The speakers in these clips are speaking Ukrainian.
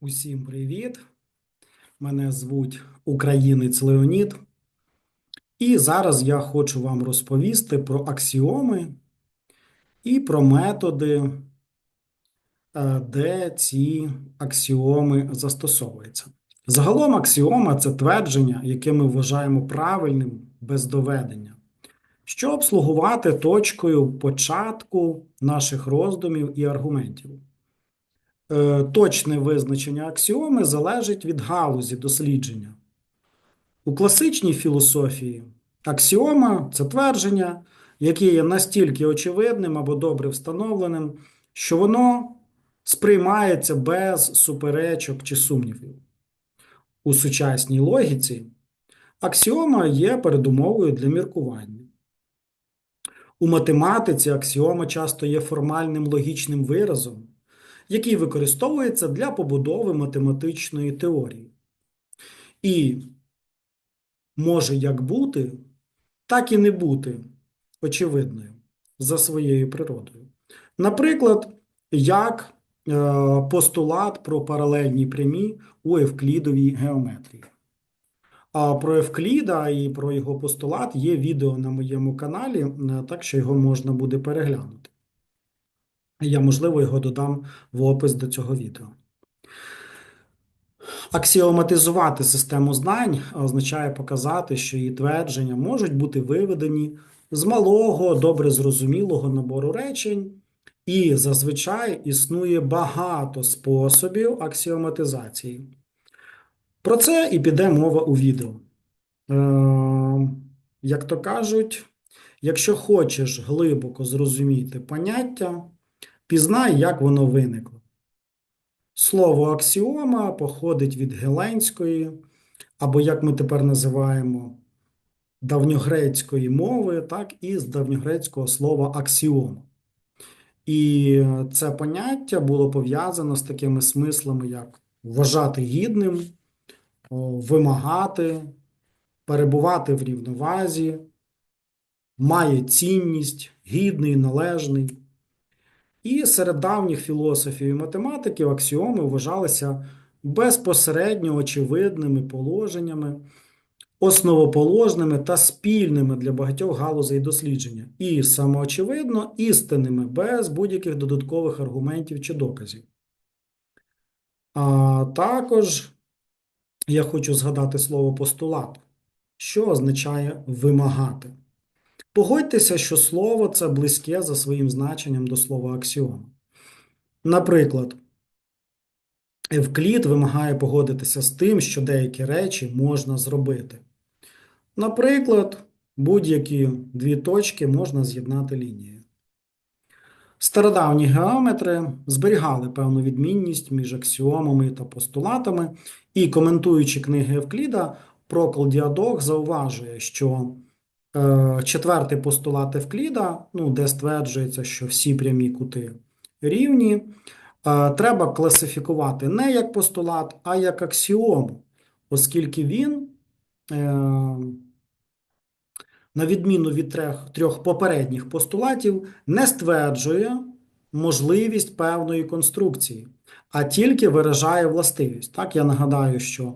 Усім привіт! Мене звуть Українець Леонід. І зараз я хочу вам розповісти про аксіоми і про методи, е, де ці аксіоми застосовуються. Загалом аксіома це твердження, яке ми вважаємо правильним без доведення, щоб слугувати точкою початку наших роздумів і аргументів. Е, Точне визначення аксіоми залежить від галузі дослідження. У класичній філософії аксіома це твердження, яке є настільки очевидним або добре встановленим, що воно сприймається без суперечок чи сумнівів. У сучасній логіці аксіома є передумовою для міркування. У математиці аксіома часто є формальним логічним виразом який використовується для побудови математичної теорії. І може як бути, так і не бути очевидною за своєю природою. Наприклад, як е, постулат про паралельні прямі у евклідовій геометрії. А про Евкліда і про його постулат є відео на моєму каналі, е, так що його можна буде переглянути. Я, можливо, його додам в опис до цього відео. Аксіоматизувати систему знань означає показати, що її твердження можуть бути виведені з малого, добре зрозумілого набору речень, і зазвичай існує багато способів аксіоматизації. Про це і піде мова у відео. Е, як то кажуть, якщо хочеш глибоко зрозуміти поняття, Пізнай, як воно виникло. Слово аксіома походить від геленської, або, як ми тепер називаємо, давньогрецької мови, так і з давньогрецького слова аксіома. І це поняття було пов'язано з такими смислами, як вважати гідним, вимагати, перебувати в рівновазі, має цінність, гідний, належний. І серед давніх філософів і математиків аксіоми вважалися безпосередньо очевидними положеннями, основоположними та спільними для багатьох галузей дослідження, і самоочевидно істинними без будь-яких додаткових аргументів чи доказів. А також я хочу згадати слово постулат, що означає вимагати. Погодьтеся, що слово це близьке за своїм значенням до слова аксіома. Наприклад, Евклід вимагає погодитися з тим, що деякі речі можна зробити. Наприклад, будь-які дві точки можна з'єднати лінією. Стародавні геометри зберігали певну відмінність між аксіомами та постулатами, і, коментуючи книги Евкліда, Прокл Діадок зауважує, що четвертий постулат Евкліда, ну, де стверджується, що всі прямі кути рівні, е, треба класифікувати не як постулат, а як аксіому, оскільки він, е, на відміну від трьох, трьох попередніх постулатів, не стверджує можливість певної конструкції, а тільки виражає властивість. Так, я нагадаю, що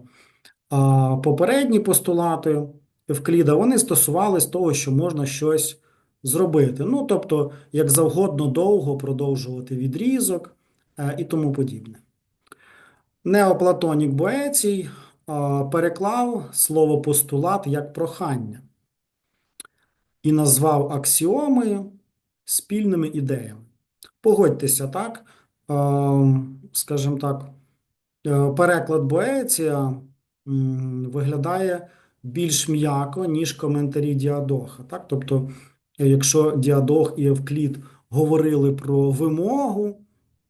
попередні постулати. Евкліда, вони стосувались того, що можна щось зробити. Ну, тобто, як завгодно довго продовжувати відрізок е, і тому подібне. Неоплатонік Боецій е, переклав слово постулат як прохання і назвав аксіоми спільними ідеями. Погодьтеся, так, е, скажімо так, переклад Боеція виглядає більш м'яко, ніж коментарі Діадоха. Так? Тобто, якщо Діадох і Евклід говорили про вимогу,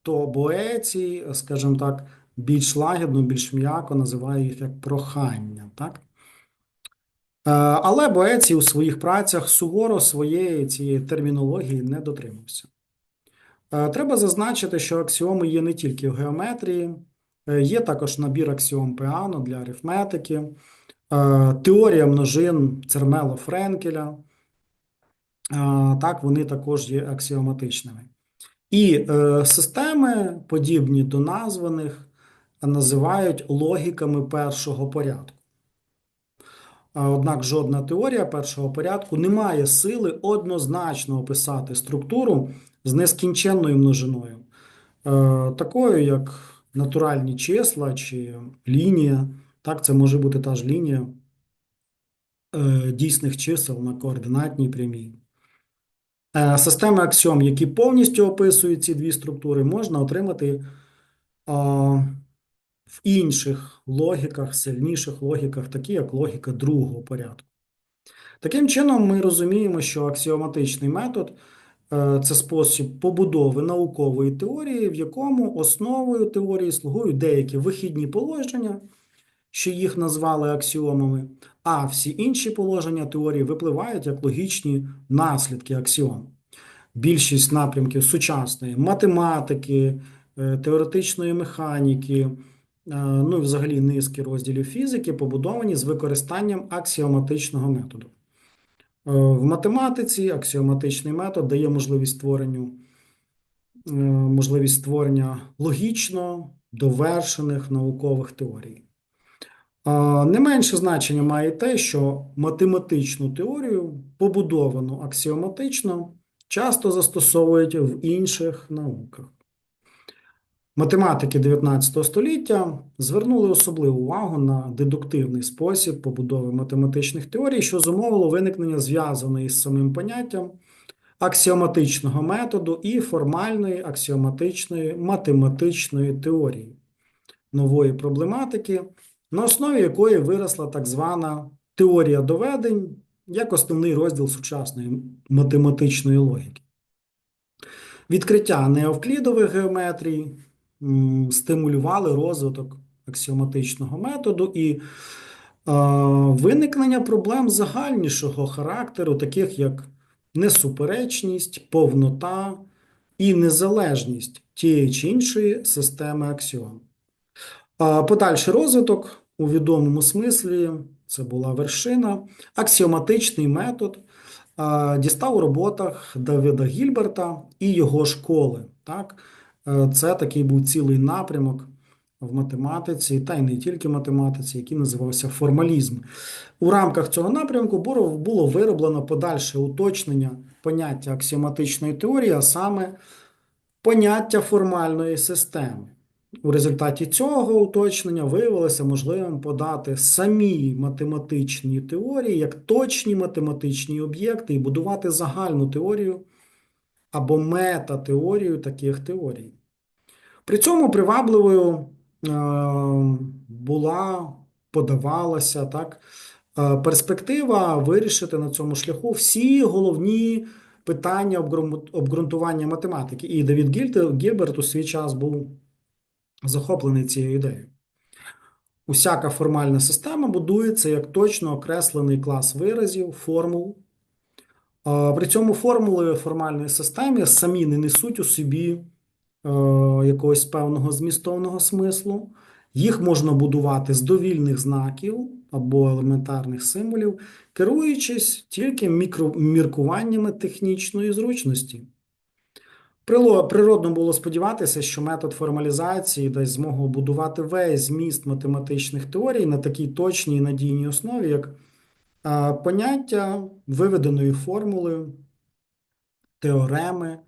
то Боецій, скажімо так, більш лагідно, більш м'яко називає їх як прохання. Так? Е, але Боецій у своїх працях суворо своєї цієї термінології не дотримався. Е, треба зазначити, що аксіоми є не тільки в геометрії, е, є також набір аксіом Пеано для арифметики. Е, теорія множин Цермело Френкеля, е, так, вони також є аксіоматичними. І е, системи, подібні до названих, називають логіками першого порядку. Однак жодна теорія першого порядку не має сили однозначно описати структуру з нескінченною множиною, такою як натуральні числа чи лінія. Так, це може бути та ж лінія е, дійсних чисел на координатній прямій. Е, системи аксіом, які повністю описують ці дві структури, можна отримати в інших логіках, сильніших логіках, такі як логіка другого порядку. Таким чином, ми розуміємо, що аксіоматичний метод е, це спосіб побудови наукової теорії, в якому основою теорії слугують деякі вихідні положення, що їх назвали аксіомами, а всі інші положення теорії випливають як логічні наслідки аксіом. Більшість напрямків сучасної математики, е, теоретичної механіки. Е, ну і взагалі низки розділів фізики побудовані з використанням аксіоматичного методу. Е, в математиці аксіоматичний метод дає можливість створенню, можливість створення логічно довершених наукових теорій. Не менше значення має те, що математичну теорію, побудовану аксіоматично, часто застосовують в інших науках. Математики 19 століття звернули особливу увагу на дедуктивний спосіб побудови математичних теорій, що зумовило виникнення зв'язаної з самим поняттям аксіоматичного методу і формальної аксіоматичної математичної теорії нової проблематики, на основі якої виросла так звана теорія доведень як основний розділ сучасної математичної логіки. Відкриття неевклідових геометрій стимулювали розвиток аксіоматичного методу і виникнення проблем загальнішого характеру, таких як несуперечність, повнота і незалежність тієї чи іншої системи аксіом. Подальший розвиток у відомому смислі це була вершина, аксіоматичний метод дістав у роботах Давида Гільберта і його школи. Так? Е, це такий був цілий напрямок в математиці, та й не тільки математиці, який називався формалізм. У рамках цього напрямку було вироблено подальше уточнення поняття аксіоматичної теорії, а саме поняття формальної системи. У результаті цього уточнення виявилося можливим подати самі математичні теорії як точні математичні об'єкти і будувати загальну теорію або метатеорію таких теорій. При цьому привабливою е, була, подавалася так, е, перспектива вирішити на цьому шляху всі головні питання обґрунтування математики. І Давід Гільберт у свій час був захоплений цією ідеєю. Усяка формальна система будується як точно окреслений клас виразів, формул. При цьому формули формальної системи самі не несуть у собі Е, якогось певного змістовного смислу. Їх можна будувати з довільних знаків або елементарних символів, керуючись тільки міркуваннями технічної зручності. Природно було сподіватися, що метод формалізації дасть змогу будувати весь зміст математичних теорій на такій точній і надійній основі, як поняття виведеної формули, теореми.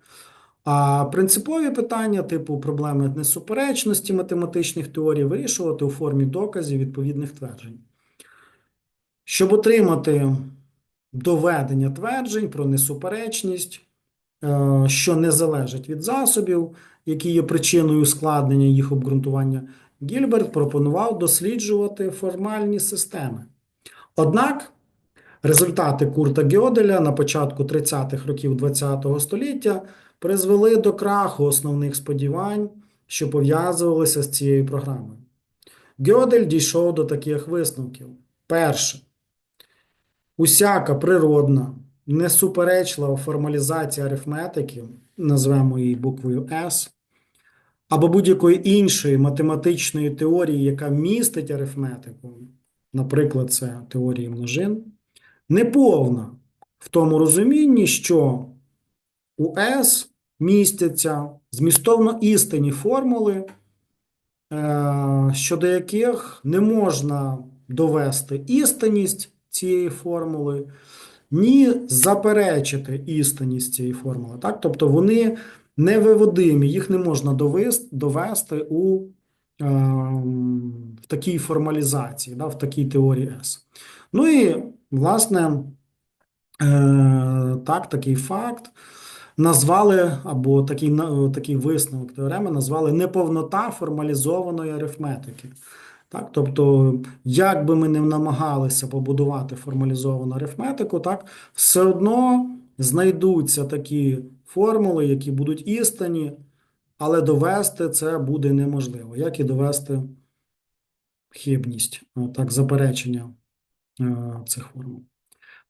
А принципові питання, типу проблеми несуперечності математичних теорій, вирішувати у формі доказів відповідних тверджень. Щоб отримати доведення тверджень про несуперечність, що не залежить від засобів, які є причиною ускладнення їх обґрунтування, Гільберт пропонував досліджувати формальні системи. Однак результати Курта Гьоделя на початку 30-х років ХХ століття призвели до краху основних сподівань, що пов'язувалися з цією програмою. Гьодель дійшов до таких висновків. Перше. Усяка природна, несуперечлива формалізація арифметики, назвемо її буквою S, або будь-якої іншої математичної теорії, яка містить арифметику, наприклад, це теорії множин, неповна в тому розумінні, що у S містяться змістовно істинні формули, е, щодо яких не можна довести істинність цієї формули, ні заперечити істинність цієї формули. Так? Тобто вони невиводимі, їх не можна довести, у е, в такій формалізації, да, в такій теорії S. Ну і, власне, е, так, такий факт назвали, або такий, такий висновок теореми назвали неповнота формалізованої арифметики. Так, тобто, як би ми не намагалися побудувати формалізовану арифметику, так, все одно знайдуться такі формули, які будуть істинні, але довести це буде неможливо, як і довести хибність, так, заперечення е, цих формул.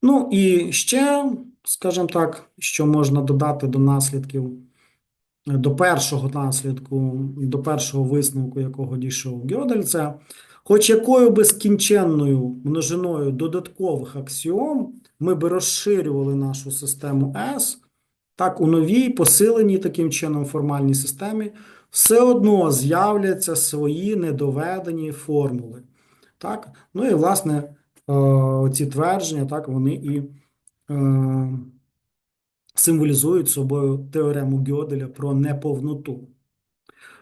Ну і ще, скажімо так, що можна додати до наслідків, до першого наслідку, до першого висновку, якого дійшов Гьодель, це хоч якою би скінченною множиною додаткових аксіом ми би розширювали нашу систему S, так у новій, посиленій таким чином формальній системі, все одно з'являться свої недоведені формули. Так? Ну і, власне, е, ці твердження, так, вони і е, символізують собою теорему Гьоделя про неповноту.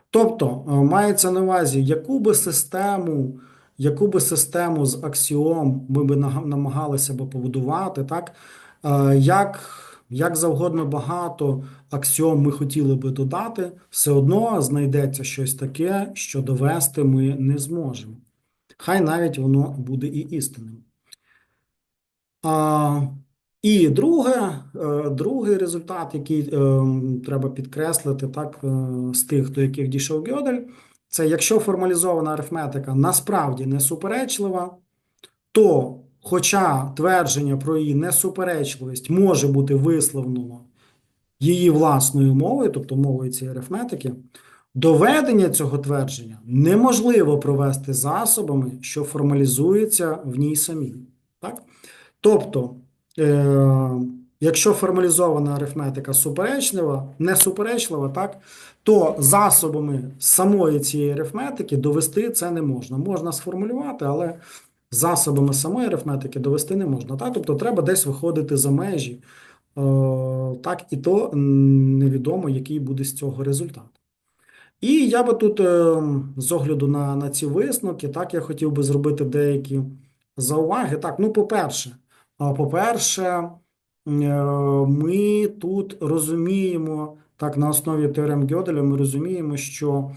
Тобто, е, мається на увазі, яку би систему, яку би систему з аксіом ми би намагалися би побудувати, так? Е, Як, як завгодно багато аксіом ми хотіли би додати, все одно знайдеться щось таке, що довести ми не зможемо. Хай навіть воно буде і істинним. А, і друге, е, другий результат, який е, треба підкреслити, так, е, з тих, до яких дійшов Гьодель, це якщо формалізована арифметика насправді не суперечлива, то, хоча твердження про її несуперечливість може бути висловлено її власною мовою, тобто мовою цієї арифметики, доведення цього твердження неможливо провести засобами, що формалізуються в ній самій. Так? Тобто, е, якщо формалізована арифметика суперечлива, не суперечлива, так, то засобами самої цієї арифметики довести це не можна. Можна сформулювати, але засобами самої арифметики довести не можна. Так? Тобто треба десь виходити за межі. Е, Так, і то невідомо, який буде з цього результат. І я би тут, е, з огляду на, на ці висновки, так, я хотів би зробити деякі зауваги. Так, ну, по-перше, по-перше, е, ми тут розуміємо, так, на основі теорем Гьоделя, ми розуміємо, що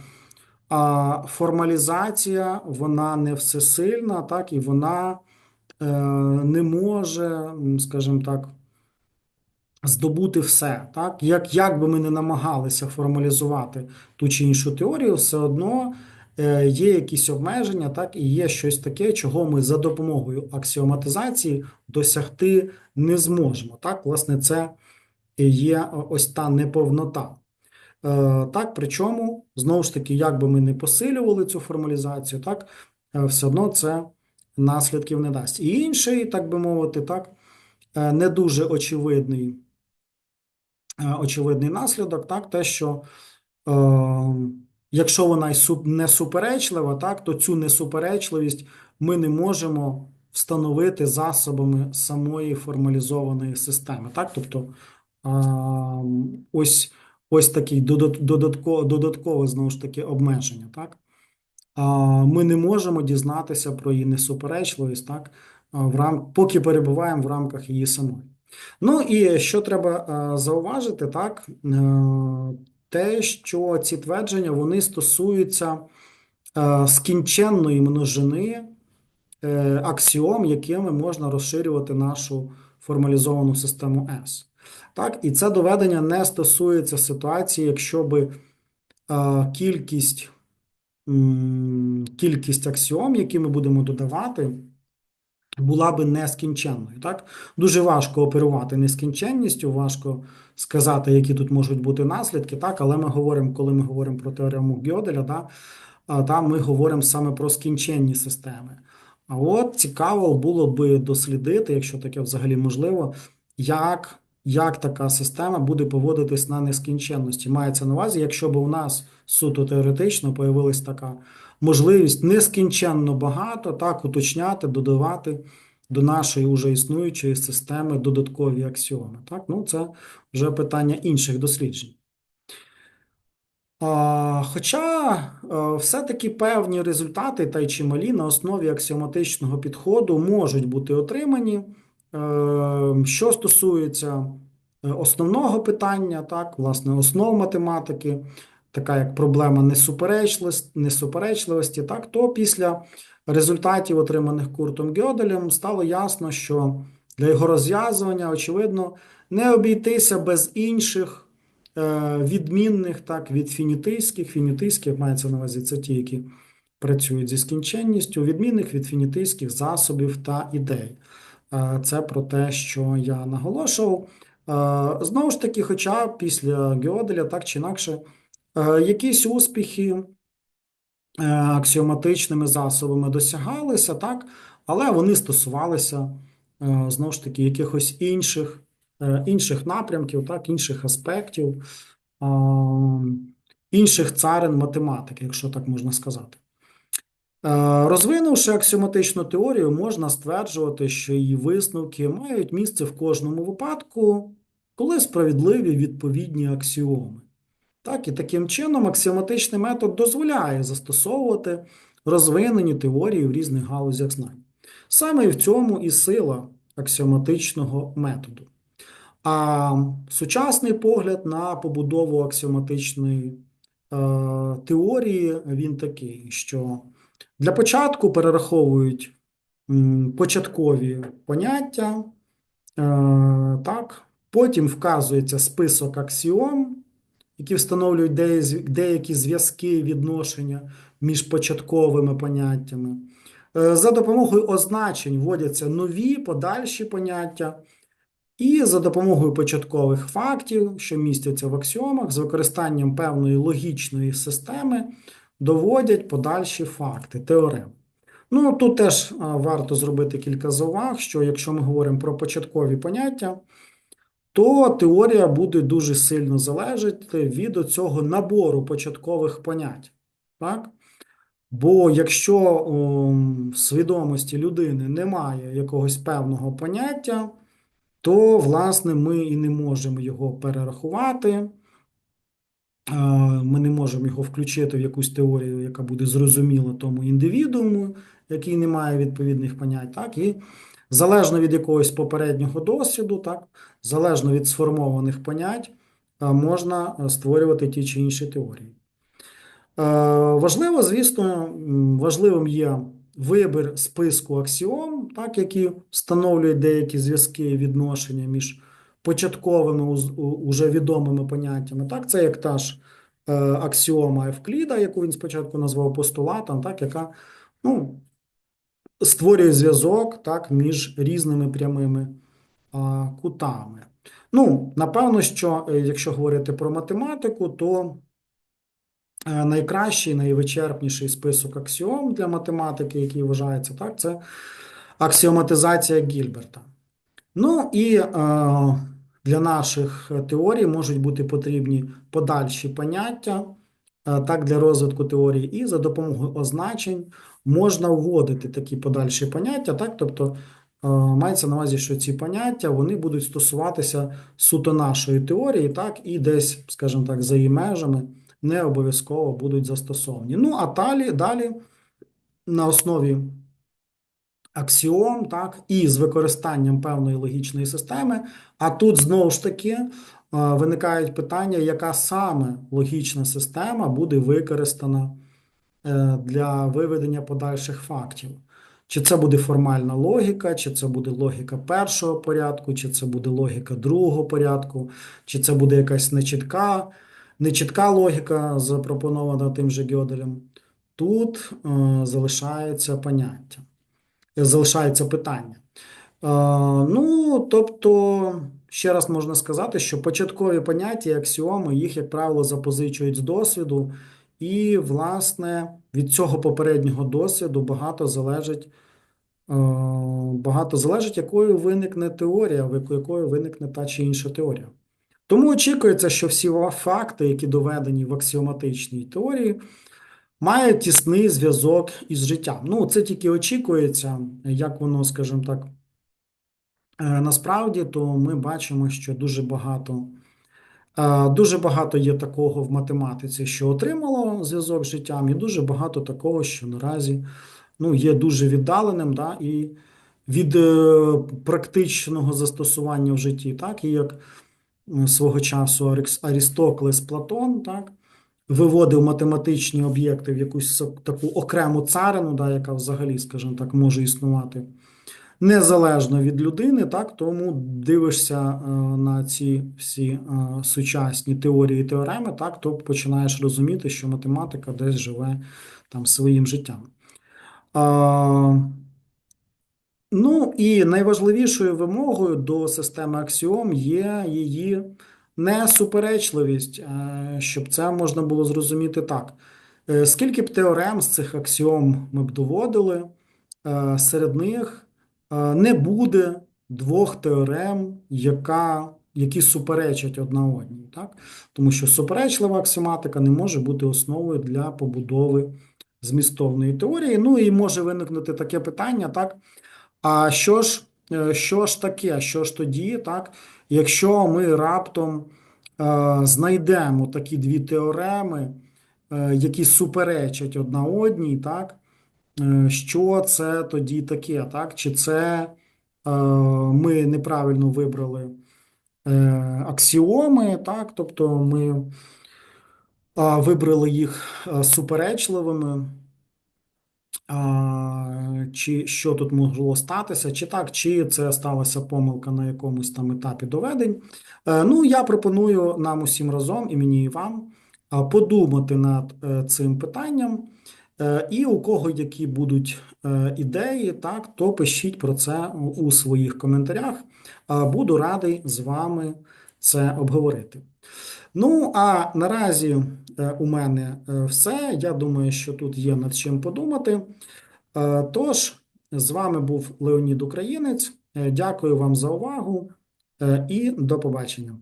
формалізація, вона не всесильна, так, і вона е, не може, скажімо так, здобути все. Так? Як, як би ми не намагалися формалізувати ту чи іншу теорію, все одно є якісь обмеження, так, і є щось таке, чого ми за допомогою аксіоматизації досягти не зможемо. Так? Власне, це є ось та неповнота. Е, Так, причому, знову ж таки, як би ми не посилювали цю формалізацію, так, е, все одно це наслідків не дасть. І інший, так би мовити, так, е, не дуже очевидний е, очевидний наслідок, так, те, що е, якщо вона не суперечлива, так, то цю несуперечливість ми не можемо встановити засобами самої формалізованої системи. Так, тобто ось, ось додат- додаткове, додаткове знову ж таки обмеження. Так. Ми не можемо дізнатися про її несуперечливість, так, в рам... поки перебуваємо в рамках її самої. Ну і що треба зауважити, так, те, що ці твердження вони стосуються е, скінченної множини е, аксіом, якими можна розширювати нашу формалізовану систему S. Так, і це доведення не стосується ситуації, якщо би е, кількість, кількість аксіом, які ми будемо додавати, була би нескінченною. Так? Дуже важко оперувати нескінченністю, важко сказати, які тут можуть бути наслідки, так? але ми говоримо, коли ми говоримо про теорему Гьоделя, да? там ми говоримо саме про скінченні системи. А от цікаво було би дослідити, якщо таке взагалі можливо, як як така система буде поводитись на нескінченності. Мається на увазі, якщо б у нас суто теоретично появилась така можливість нескінченно багато так уточняти, додавати до нашої вже існуючої системи додаткові аксіоми. Так? Ну, це вже питання інших досліджень. Хоча е, все-таки певні результати та й чималі на основі аксіоматичного підходу можуть бути отримані. Е, Що стосується е, основного питання, так, власне, основ математики, така як проблема несуперечливості, так, то після результатів, отриманих Куртом Гьоделем, стало ясно, що для його розв'язування, очевидно, не обійтися без інших. Е, відмінних так, від фінітийських. Фінітийські мається на увазі це ті, які працюють зі скінченністю, відмінних від фінітийських засобів та ідей. Е, це про те, що я наголошував. Е, знову ж таки, хоча після Геоделя так чи інакше, якісь успіхи аксіоматичними засобами досягалися, так, але вони стосувалися знову ж таки якихось інших Е, інших напрямків, так, інших аспектів, інших царин математики, якщо так можна сказати. Е, розвинувши аксіоматичну теорію, можна стверджувати, що її висновки мають місце в кожному випадку, коли справедливі відповідні аксіоми. Так, І таким чином аксіоматичний метод дозволяє застосовувати розвинені теорії в різних галузях знань. Саме в цьому і сила аксіоматичного методу. А сучасний погляд на побудову аксіоматичної е, теорії він такий, що для початку перераховують початкові поняття, е, так, потім вказується список аксіом, які встановлюють деякі зв'язки відношення між початковими поняттями. Е, за допомогою означень вводяться нові подальші поняття. І за допомогою початкових фактів, що містяться в аксіомах, з використанням певної логічної системи доводять подальші факти, теорем. Ну, тут теж варто зробити кілька зауваг, що якщо ми говоримо про початкові поняття, то теорія буде дуже сильно залежати від цього набору початкових понять. Так? Бо якщо в свідомості людини немає якогось певного поняття, то, власне, ми і не можемо його перерахувати. Ми не можемо його включити в якусь теорію, яка буде зрозуміла тому індивідууму, який не має відповідних понять, так, і залежно від якогось попереднього досвіду, так, залежно від сформованих понять, можна створювати ті чи інші теорії. Важливо, звісно, важливим є вибір списку аксіом, так, які встановлюють деякі зв'язки і відношення між початковими уже відомими поняттями. Так, Це як та ж е, аксіома Евкліда, яку він спочатку назвав постулатом, так, яка ну, створює зв'язок так, між різними прямими а, кутами. Ну, напевно, що е, якщо говорити про математику, то Е, найкращий, найвичерпніший список аксіом для математики, який вважається, так, це аксіоматизація Гільберта. Ну і е, для наших теорій можуть бути потрібні подальші поняття, так, для розвитку теорії, і за допомогою означень можна вводити такі подальші поняття, так, тобто. Е, мається на увазі, що ці поняття вони будуть стосуватися суто нашої теорії, так, і десь, скажімо так, за її межами не обов'язково будуть застосовані. Ну, а далі, далі на основі аксіом, так, і з використанням певної логічної системи, а тут знову ж таки е, виникають питання, яка саме логічна система буде використана е, для виведення подальших фактів. Чи це буде формальна логіка, чи це буде логіка першого порядку, чи це буде логіка другого порядку, чи це буде якась нечітка нечітка логіка, запропонована тим же Гьоделем. Тут е, залишається поняття, залишається питання. Е, ну, тобто, ще раз можна сказати, що початкові поняття і аксіоми, їх, як правило, запозичують з досвіду, і, власне, від цього попереднього досвіду багато залежить багато залежить, якою виникне теорія, якою виникне та чи інша теорія. Тому очікується, що всі факти, які доведені в аксіоматичній теорії, мають тісний зв'язок із життям. Ну, це тільки очікується, як воно, скажімо так, е, насправді, то ми бачимо, що дуже багато. е, Дуже багато є такого в математиці, що отримало зв'язок з життям, і дуже багато такого, що наразі ну, є дуже віддаленим, да, і від е, практичного застосування в житті, так, і як е, свого часу Арістоклес Платон, так, виводив математичні об'єкти в якусь таку окрему царину, да, яка взагалі, скажімо так, може існувати незалежно від людини, так, тому дивишся е, на ці всі е, сучасні теорії і теореми, так, то починаєш розуміти, що математика десь живе там своїм життям. Ну і найважливішою вимогою до системи аксіом є її несуперечливість, е, щоб це можна було зрозуміти так. Скільки б теорем з цих аксіом ми б доводили, серед них не буде двох теорем, яка, які суперечать одна одній. Так? Тому що суперечлива аксіоматика не може бути основою для побудови змістовної теорії. Ну і може виникнути таке питання, так? А що ж, е, що ж таке? Що ж тоді, так? Якщо ми раптом е, знайдемо такі дві теореми, е, які суперечать одна одній, так? Е, що це тоді таке, так? Чи це е, ми неправильно вибрали е, аксіоми, так? Тобто ми е, вибрали їх е, суперечливими. А, Чи що тут могло статися, чи так, чи це сталася помилка на якомусь там етапі доведень. Е, Ну, я пропоную нам усім разом, і мені і вам, подумати над цим питанням. Е, І у кого які будуть е, ідеї, так, то пишіть про це у своїх коментарях. Буду радий з вами це обговорити. Ну, а наразі е, у мене все. Я думаю, що тут є над чим подумати. Тож, з вами був Леонід Українець. Дякую вам за увагу і до побачення.